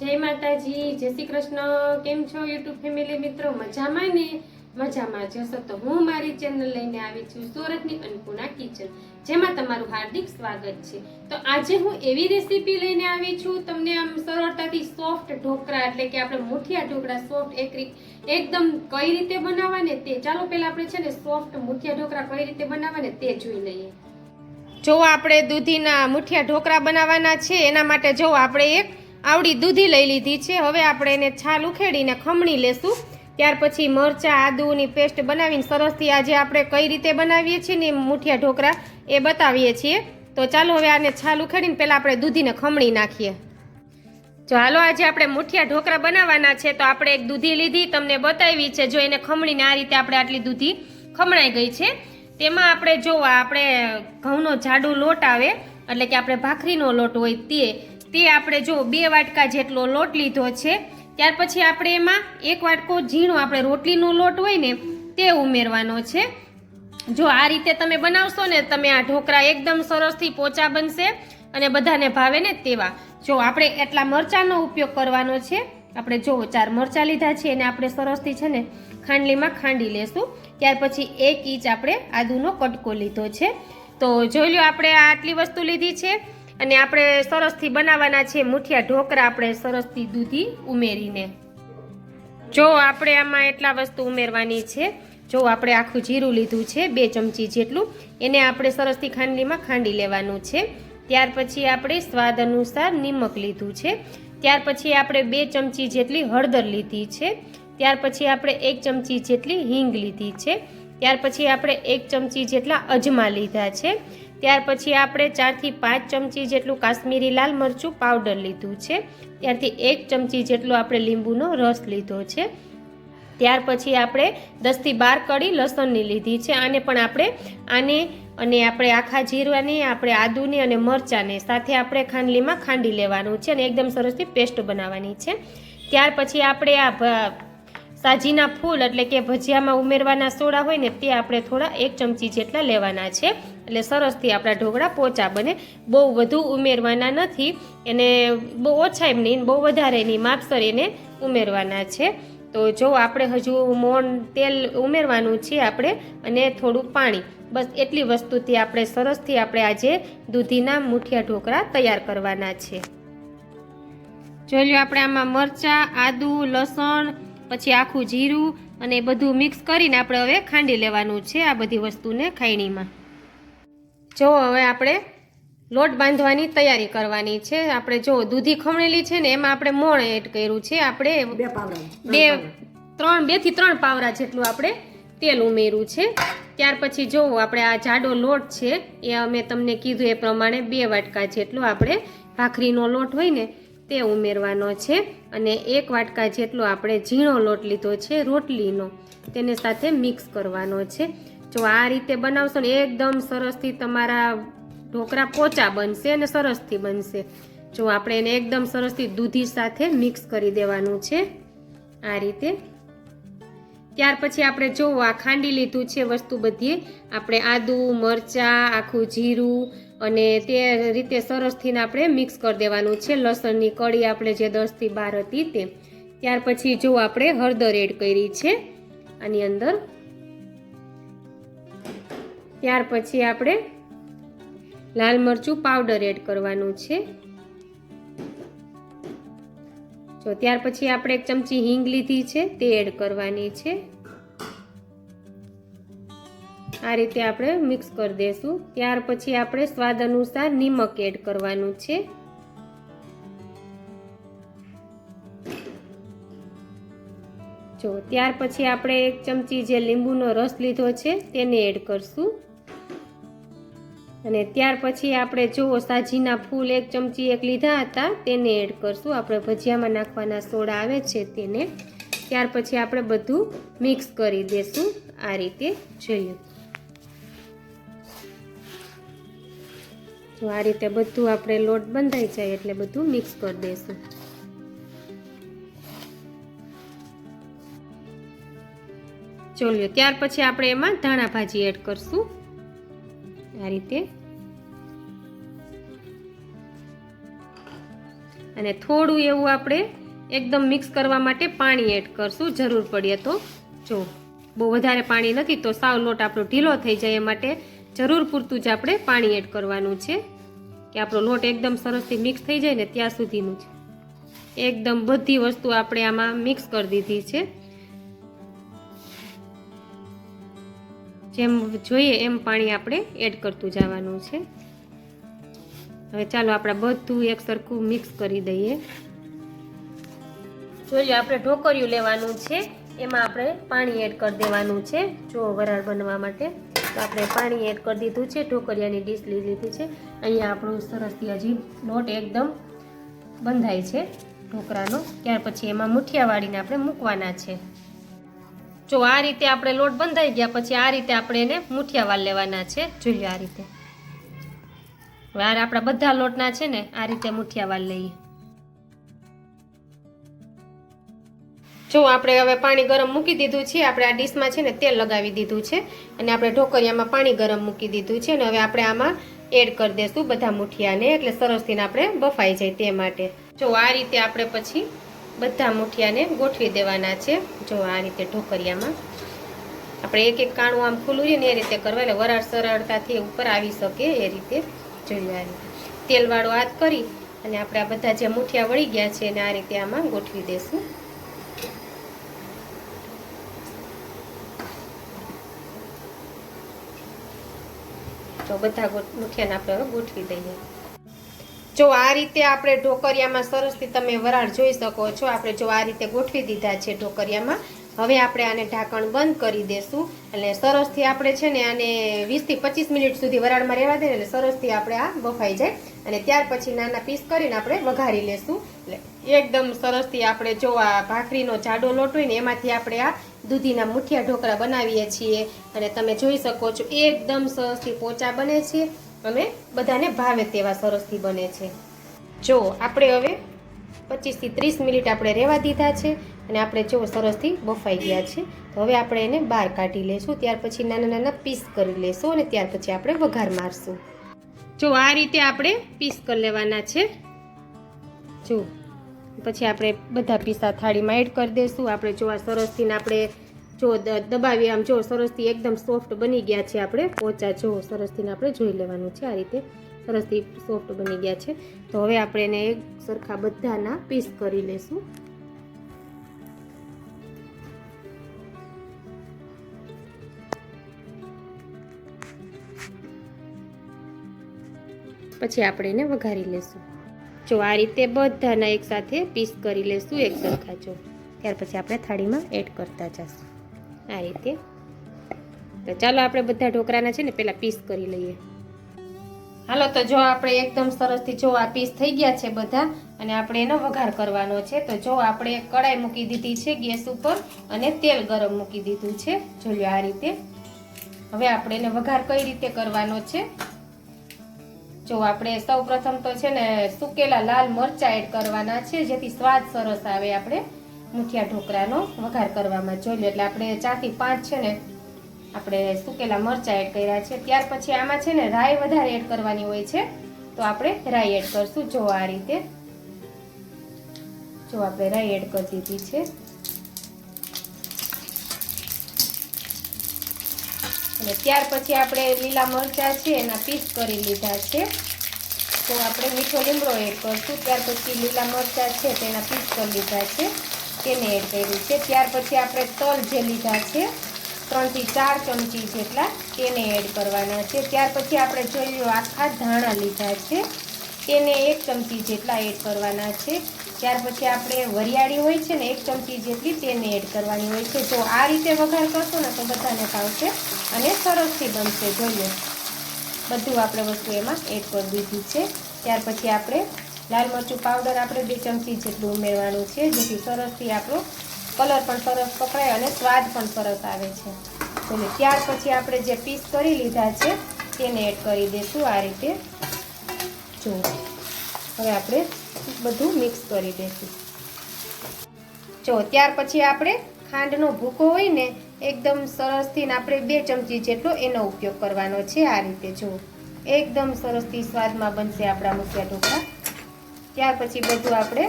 જય માતાજી, જય શ્રી કૃષ્ણ. કેમ છો યુટ્યુબ ફેમિલી મિત્રો? મજામાં ને? મજામાં જશો તો હું મારી ચેનલ લઈને આવી છું સુરતની અન્નપૂર્ણા કિચન, જેમાં તમારું હાર્દિક સ્વાગત છે. તો આજે હું એવી રેસીપી લઈને આવી છું, તમને આમ સરળતાથી સોફ્ટ ઢોકળા, એટલે કે આપણે મુઠિયા ઢોકળા સોફ્ટ એક એકદમ કઈ રીતે બનાવવા ને તે ચાલો પહેલા આપણે છે ને સોફ્ટ મુઠિયા ઢોકળા કઈ રીતે બનાવવા ને તે જોઈ લઈએ. જો આપણે દૂધીના મુઠિયા ઢોકળા બનાવવાના છે, એના માટે જો આપણે એક આવડી દૂધી લઈ લીધી છે. હવે આપણે એને છાલ ઉખેડીને ખમણી લેશું. ત્યાર પછી મરચાં, આદુની પેસ્ટ બનાવીને સરસથી આજે આપણે કઈ રીતે બનાવીએ છીએ ને મુઠિયા ઢોકળા એ બતાવીએ છીએ. તો ચાલો હવે આને છાલ ઉખેડીને પહેલાં આપણે દૂધીને ખમણી નાખીએ. જો હાલો, આજે આપણે મુઠિયા ઢોકળા બનાવવાના છે તો આપણે એક દૂધી લીધી. તમને બતાવી છે, જો એને ખમણીને આ રીતે આપણે આટલી દૂધી ખમણાઈ ગઈ છે. તેમાં આપણે જો આપણે ઘઉંનો જાડો લોટ આવે, એટલે કે આપણે ભાખરીનો લોટ હોય તે તે આપણે જો બે વાટકા જેટલો લોટ લીધો છે, ત્યાર પછી આપણે એમાં એક વાટકો ઝીણો આપણે રોટલીનો લોટ હોય ને, તે ઉમેરવાનો છે. જો આ રીતે તમે બનાવશો ને, તમે આ ઢોકળા એકદમ સરસથી પોચા બનશે અને બધાને ભાવે ને તેવા. જો આપણે એટલા મરચાંનો ઉપયોગ કરવાનો છે, આપણે જો ચાર મરચાં લીધા છે, એને આપણે સરસથી છે ને, ખાંડલીમાં ખાંડી લેશું. ત્યાર પછી એક ઇંચ આપણે આદુનો કટકો લીધો છે. તો જોઈ લો આપણે આટલી વસ્તુ લીધી છે. અને આપણે સરસથી બનાવવાના છે મુઠિયા ઢોકળા આપણે સરસથી દૂધી ઉમેરીને. જો આપણે આમાં એટલા વસ્તુ ઉમેરવાની છે, જો આપણે આખું જીરું લીધું છે, બે ચમચી જેટલું, એને આપણે સરસથી ખાંડલીમાં ખાંડી લેવાનું છે. ત્યાર પછી આપણે સ્વાદ અનુસાર નિમક લીધું છે. ત્યાર પછી આપણે બે ચમચી જેટલી હળદર લીધી છે. ત્યાર પછી આપણે એક ચમચી જેટલી હિંગ લીધી છે. ત્યાર પછી આપણે એક ચમચી જેટલા અજમા લીધા છે. ત્યાર પછી આપણે ચારથી પાંચ ચમચી જેટલું કાશ્મીરી લાલ મરચું પાવડર લીધું છે. ત્યારથી એક ચમચી જેટલો આપણે લીંબુનો રસ લીધો છે. ત્યાર પછી આપણે દસથી બાર કડી લસણની લીધી છે. આને પણ આપણે આને અને આપણે આખા જીરવાની આપણે આદુને અને મરચાંને સાથે આપણે ખાંડલીમાં ખાંડી લેવાનું છે અને એકદમ સરસથી પેસ્ટ બનાવવાની છે. ત્યાર પછી આપણે આ સાજીના ફૂલ એટલે કે ભજીયામાં ઉમેરવાના સોડા હોય ને તે આપણે થોડા એક ચમચી જેટલા લેવાના છે. એટલે સરસથી આપણા ઢોકળા પોચા બને. બહુ વધુ ઉમેરવાના નથી. એને બહુ ઓછા એમ નહીં, બહુ વધારે નહીં માપસર એને ઉમેરવાના છે. તો જો આપણે હજુ મોણ તેલ ઉમેરવાનું છે આપણે અને થોડું પાણી. બસ એટલી વસ્તુથી આપણે સરસથી આપણે આજે દૂધીના મુઠિયા ઢોકળા તૈયાર કરવાના છે. જોઈ લો આપણે આમાં મરચાં, આદુ, લસણ પછી આખું જીરું અને બધું મિક્સ કરીને આપણે હવે ખાંડી લેવાનું છે આ બધી વસ્તુને ખાયણીમાં. જો હવે આપણે લોટ બાંધવાની તૈયારી કરવાની છે. આપણે જો દૂધી ખમણેલી છે ને એમાં આપણે મોણ એડ કર્યું છે. આપણે બે બે ત્રણ બેથી ત્રણ પાવરા જેટલું આપણે તેલ ઉમેર્યું છે. ત્યાર પછી જો આપણે આ જાડો લોટ છે એ અમે તમને કીધું એ પ્રમાણે બે વાટકા જેટલો આપણે ભાખરીનો લોટ હોય ને તે ઉમેરવાનો છે અને એક વાટકા જેટલો આપણે ઝીણો લોટ લીધો છે, રોટલીનો. તેને સાથે મિક્સ કરવાનો છે. જો આ રીતે બનાવશો ને એકદમ સરસથી તમારા ઢોકળા પોચા બનશે અને સરસથી બનશે. જો આપણે એને એકદમ સરસથી દૂધી સાથે મિક્સ કરી દેવાનું છે, આ રીતે ત્યાર પછી આપણે જોવો આ ખાંડી લીધું છે વસ્તુ બધી, આપણે આદુ, મરચાં, આખું જીરું અને તે રીતે સરસથી આપણે મિક્સ કરી દેવાનું છે. લસણની કળી આપણે જે દસથી બાર હતી તે. ત્યાર પછી જો આપણે હળદર એડ કરી છે આની અંદર. ત્યાર પછી આપણે લાલ મરચું પાવડર એડ કરવાનું છે. જો ત્યાર પછી આપણે એક ચમચી હિંગ લીધી છે, તે એડ કરવાની છે. આ રીતે આપણે મિક્સ કરી દઈશું ત્યાર પછી આપણે સ્વાદ અનુસાર નિમક એડ કરવાનું છે. જો ત્યાર પછી આપણે એક ચમચી જે લીંબુનો રસ લીધો છે, તેને એડ કરશું. અને ત્યાર પછી આપણે જો સાજીના ફૂલ એક ચમચી એક લીધા હતા, તેને એડ કરશું. આપણે ભજીયામાં નાખવાના સોડા આવે છે તેને. ત્યાર પછી આપણે બધું મિક્સ કરી દેશું. આ રીતે જોઈએ. તો આ રીતે બધું આપણે લોટ બંધાઈ જાય એટલે બધું મિક્સ કરી દઈશું ચોલ્યો ત્યાર પછી આપણે એમાં ધાણા ભાજી એડ કરશું. આ રીતે. અને થોડું એવું આપણે એકદમ મિક્સ કરવા માટે પાણી એડ કરશું, જરૂર પડીએ તો. જો, બહુ વધારે પાણી નથી તો સાવ લોટ આપણો ઢીલો થઈ જાય એ માટે જરૂર પૂરતું જ આપણે પાણી એડ કરવાનું છે. કે આપણો લોટ એકદમ સરસથી મિક્સ થઈ જાય ને ત્યાં સુધીનું છે એકદમ બધી વસ્તુ આપણે આમાં મિક્સ કરી દીધી છે. જેમ જોઈએ એમ પાણી આપણે એડ કરતું જવાનું છે. હવે ચાલો આપણે બધું એક સરખું મિક્સ કરી દઈએ. જોઈએ આપણે ઢોકળિયું લેવાનું છે. એમાં આપણે પાણી એડ કરી દેવાનું છે. જો વરાળ બનવા માટે. તો આપણે પાણી એડ કરી દીધું છે. ઢોકરિયાની ડીશ લઈ લીધી છે. અહીંયા આપણું સરસથી હજી લોટ એકદમ બંધાય છે ઢોકરાનો ત્યાર પછી એમાં મુઠિયા વાળીને આપણે મૂકવાના છે. જો આ રીતે આપણે લોટ બંધાઈ ગયા, પછી આ રીતે આપણે એને મુઠિયા વાળ લેવાના છે. જોઈએ આ રીતે. આ આપણા બધા લોટના છે ને, આ રીતે મુઠિયા વાળ લઈએ. જો આપણે હવે પાણી ગરમ મૂકી દીધું છે, આપણે આ ડીશમાં છે ને તેલ લગાવી દીધું છે, અને આપણે ઢોકરિયામાં પાણી ગરમ મૂકી દીધું છે, અને હવે આપણે આમાં એડ કરી દઈશું બધા મુઠિયાને, એટલે સરસથી આપણે બફાઈ જાય તે માટે. જો આ રીતે આપણે પછી બધા મુઠિયાને ગોઠવી દેવાના છે. જો આ રીતે ઢોકરિયામાં આપણે એક એક કાણું આમ ખુલ્લું છે ને એ રીતે કરવા એટલે વરાળ સરળતાથી ઉપર આવી શકે એ રીતે જોઈએ આ રીતે. તેલવાળો હાથ કરી અને આપણે આ બધા જે મુઠિયા વળી ગયા છે એને આ રીતે આમાં ગોઠવી દઈશું તો બધા મુઠિયાને આપણે હવે ગોઠવી દઈએ. જો આ રીતે આપણે ઢોકરિયામાં સરસથી તમે વરાળ જોઈ શકો છો. આપણે જો આ રીતે ગોઠવી દીધા છે ઢોકરિયામાં હવે આપણે આને ઢાંકણ બંધ કરી દેશું. એટલે સરસથી આપણે છે ને આને વીસથી પચીસ મિનિટ સુધી વરાળમાં રહેવા દઈએ એટલે સરસથી આપણે આ બફાઈ જાય. અને ત્યાર પછી નાના પીસ કરીને આપણે વઘારી લેશું. એટલે એકદમ સરસથી આપણે જો આ ભાખરીનો જાડો લોટ હોય ને, એમાંથી આપણે આ દૂધીના મુઠિયા ઢોકળા બનાવીએ છીએ. અને તમે જોઈ શકો છો, એકદમ સરસથી પોચા બને છે. અને બધાને ભાવે તેવા સરસથી બને છે. જો આપણે હવે પચીસથી ત્રીસ મિનિટ આપણે રહેવા દીધા છે અને આપણે જો સરસથી બફાઈ ગયા છે, તો હવે આપણે એને બહાર કાઢી લેશું, ત્યાર પછી નાના નાના પીસ કરી લેશું અને ત્યાર પછી આપણે વઘાર મારશું. જો આ રીતે આપણે પીસ કરી લેવાના છે. જો, પછી આપણે બધા પીસા થાળીમાં એડ કરી દઈશું આપણે જો આ સરસથી આપણે જો દબાવી આમ જો સરસથી એકદમ સોફ્ટ બની ગયા છે આપણે. પોચા જો સરસથી આપણે જોઈ લેવાનું છે આ રીતે. સરસથી સોફ્ટ બની ગયા છે. તો હવે આપણે એને એક સરખા બધાના પીસ કરી લેશું. પછી આપણે એને વઘારી લેશું. જો આ રીતે બધાના એકસાથે પીસ કરી લેશું એક સરખા જો. ત્યાર પછી આપણે થાળીમાં એડ કરતા જશું. આ રીતે. તો ચાલો આપણે બધા ઢોકરાના છે ને પહેલાં પીસ કરી લઈએ. હાલો, તો જો આપણે એકદમ સરસથી જો આ પીસ થઈ ગયા છે બધા, અને આપણે એનો વઘાર કરવાનો છે. તો જો આપણે કડાઈ મૂકી દીધી છે ગેસ ઉપર અને તેલ ગરમ મૂકી દીધું છે. જોયું આ રીતે. હવે આપણે એને વઘાર કઈ રીતે કરવાનો છે? જો આપણે સૌ પ્રથમ તો છે ને સુકેલા લાલ મરચા એડ કરવાના છે, જેથી સ્વાદ સરસ આવે આપણે. મુઠિયા ઢોકરાનો વઘાર કરવામાં જોઈ લો. એટલે આપણે ચારથી પાંચ છે ને, આપણે સુકેલા મરચાં એડ કર્યા છે. ત્યાર પછી આમાં છે ને રાઈ વધારે એડ કરવાની હોય છે. તો આપણે રાઈ એડ કરશું. જો આ રીતે, જો આપણે રાઈ એડ કરી દીધી છે. અને ત્યાર પછી આપણે લીલા મરચાં છે એના પીસ કરી લીધા છે. તો આપણે મીઠો લીમડો એડ કરશું. ત્યાર પછી લીલા મરચાં છે તેના પીસ કરી લીધા છે. તેને એડ કર્યું છે. ત્યાર પછી આપણે તલ જે લીધા છે, ત્રણથી ચાર ચમચી જેટલા તેને એડ કરવાના છે. ત્યાર પછી આપણે લો આખા ધાણા લીધા છે. તેને એક ચમચી જેટલા એડ કરવાના છે. ત્યાર પછી આપણે વરિયાળી હોય છે ને, એક ચમચી જેટલી તેને એડ કરવાની હોય છે. જો આ રીતે વઘાર કરશો ને, તો બધાને ભાવશે અને સરસથી બનશે. જોઈએ બધું આપણે વસ્તુ એમાં એડ કરી દીધી છે. ત્યાર પછી આપણે લાલ મરચું પાવડર આપણે બે ચમચી જેટલું ઉમેરવાનું છે, જેથી સરસથી આપણો કલર પણ સરસ પકડાય અને સ્વાદ પણ સરસ આવે છે. એટલે ત્યાર પછી આપણે જે પીસ કરી લીધા છે, તેને એડ કરી દઈશું આ રીતે. જો, હવે આપણે બધું મિક્સ કરી દઈશું. જો, ત્યાર પછી આપણે ખાંડનો ભૂકો હોય ને, એકદમ સરસથી આપણે બે ચમચી જેટલો એનો ઉપયોગ કરવાનો છે આ રીતે. જો, એકદમ સરસથી સ્વાદમાં બનશે આપણા મુઠિયા ઢોકળા. ત્યાર પછી બધું આપણે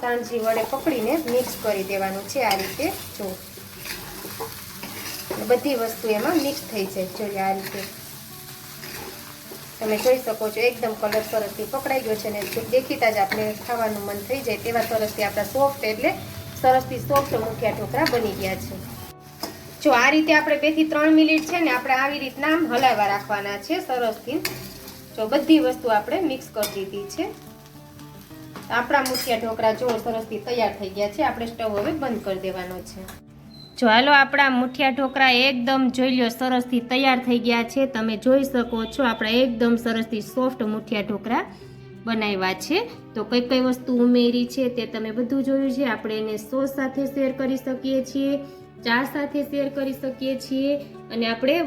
સાંજી વડે પકડીને મિક્સ કરી દેવાનું છે આ રીતે, જો. બધી વસ્તુ એમાં મિક્સ થઈ જાય જોઈએ આ રીતે. તમે જોઈ શકો છો, એકદમ કલર સરસથી પકડાઈ ગયો છે ને દેખીતા જ આપણે ખાવાનું મન થઈ જાય તેવા સરસથી આપણા સોફ્ટ એટલે સરસથી સોફ્ટ મુઠિયા ઢોકળા બની ગયા છે. જો આ રીતે આપણે બેથી ત્રણ મિનિટ છે ને આપણે આવી રીતના હલાવવા રાખવાના છે સરસથી જો બધી વસ્તુ આપણે મિક્સ કરી દીધી છે. આપણા મુઠિયા ઢોકળા જો સરસથી તૈયાર થઈ ગયા છે, આપણે સ્ટવ હવે બંધ કરી દેવાનો છે. જો હાલો આપણા મુઠિયા ઢોકળા એકદમ જોઈ લો સરસથી તૈયાર થઈ ગયા છે. તમે જોઈ શકો છો, આપણા એકદમ સરસથી સોફ્ટ મુઠિયા ઢોકળા બનાવ્યા છે. તો કઈ કઈ વસ્તુ ઉમેરી છે તે તમે બધું જોયું છે. આપણે એને સોસ સાથે શેર કરી શકીએ છીએ, ચા સાથે શેર કરી શકીએ છીએ. અને આપણે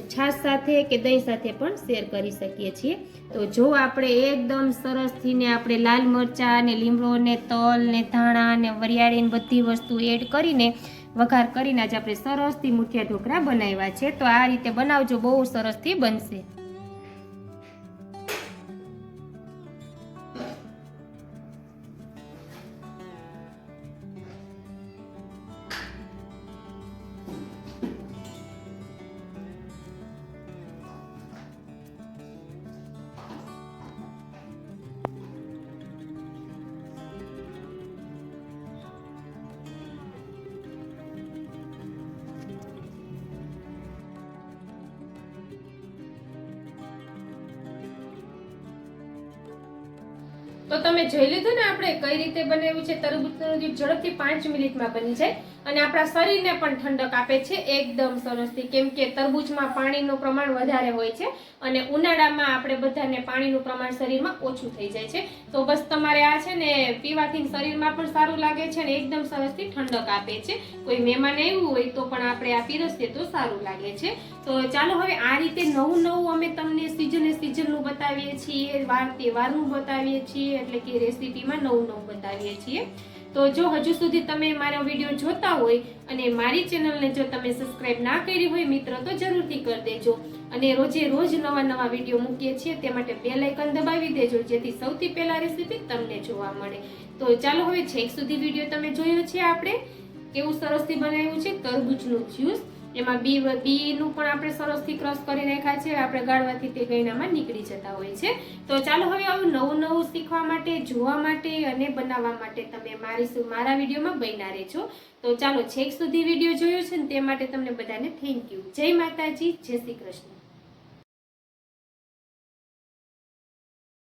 છાશ સાથે કે દહીં સાથે પણ શેર કરી શકીએ છીએ. તો જો આપણે એકદમ સરસથીને આપણે લાલ મરચાં ને લીમડો ને તલ ને ધાણા ને વરિયાળીને બધી વસ્તુ એડ કરીને વઘાર કરીને આજે આપણે સરસથી મુઠિયા ઢોકળા બનાવ્યા છે. તો આ રીતે બનાવજો, બહુ સરસથી બનશે. તો તમે જોઈ લીધું ને આપણે કઈ રીતે બનાવ્યું છે? તરબૂચનું દૂધ ઝડપથી પાંચ મિનિટમાં બની જાય અને આપણા શરીરને પણ ઠંડક આપે છે. એકદમ સરસથી કેમ કે તરબૂચમાં પાણીનું પ્રમાણ વધારે હોય છે અને ઉનાળામાં આપણે બધાને પાણીનું પ્રમાણ શરીરમાં ઓછું થઈ જાય છે. તો બસ તમારે આ છે ને પીવાથી શરીરમાં પણ સારું લાગે છે અને એકદમ સરસથી ઠંડક આપે છે. કોઈ મહેમાન આવ્યું હોય તો પણ આપણે આ પીરસીએ તો સારું લાગે છે. તો ચાલો હવે આ રીતે નવું નવું અમે તમને સિઝને સિઝનનું બતાવીએ છીએ, વાર તહેવારનું બતાવીએ છીએ, એટલે કે રેસીપીમાં નવું નવું બતાવીએ છીએ. તો જો હજુ સુધી તમે મારો વીડિયો જોતા હોય અને મારી ચેનલને જો તમે સબસ્ક્રાઈબ ના કરી હોય મિત્રો, તો જરૂરથી કરી દેજો. અને રોજે રોજ નવા નવા વીડિયો મૂકીએ છીએ, તે માટે બે લાઇકન દબાવી દેજો, જેથી સૌથી પહેલા રેસીપી તમને જોવા મળે. તો ચાલો હવે છેક સુધી વીડિયો તમે જોયો છે આપણે? કેવું સરસથી બનાવ્યું છે? તરબૂચનું જ્યુસ એમાં બી બીનું પણ આપણે સરસથી ક્રશ કરી નાખ્યા છે. આપણે ગાળવાથી તે ગયનામાં નીકળી જતા હોય છે. તો ચાલો હવે આવું નવું નવું શીખવા માટે, જોવા માટે અને બનાવવા માટે તમે મારી શું મારા વિડીયોમાં બન્યા રહેજો. તો ચાલો છેક સુધી વીડિયો જોયો છે ને તે માટે તમને બધાને થેન્ક યુ જય માતાજી, જય શ્રી કૃષ્ણ.